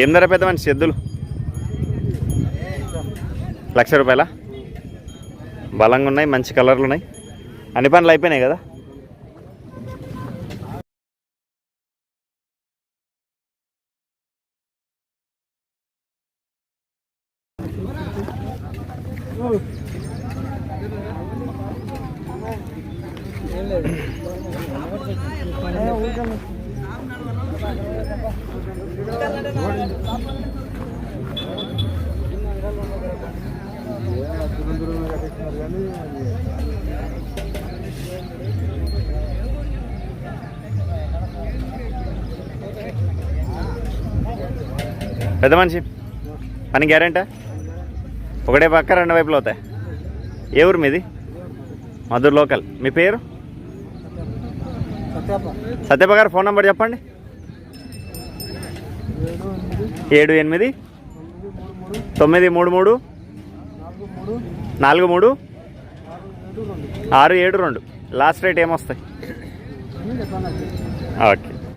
ఏం ధర పెద్ద మంచి ఎద్దులు? లక్ష రూపాయల? బలంగా ఉన్నాయి మంచి కలర్లు ఉన్నాయి. అన్ని పనులు అయిపోయినాయి కదా? పెద్ద మనిషి పని గ్యారెంటా? ఒకటే పక్క రెండు వైపులు అవుతాయి. ఏ ఊరు మీది? మధుర్ లోకల్. మీ పేరు? సత్యప్ప. గారు ఫోన్ నెంబర్ చెప్పండి. ఏడు ఎనిమిది. తొమ్మిది మూడు మూడు. నాలుగు మూడు. ఆరు ఏడు రెండు. లాస్ట్ రేట్ ఏమొస్తాయి? ఓకే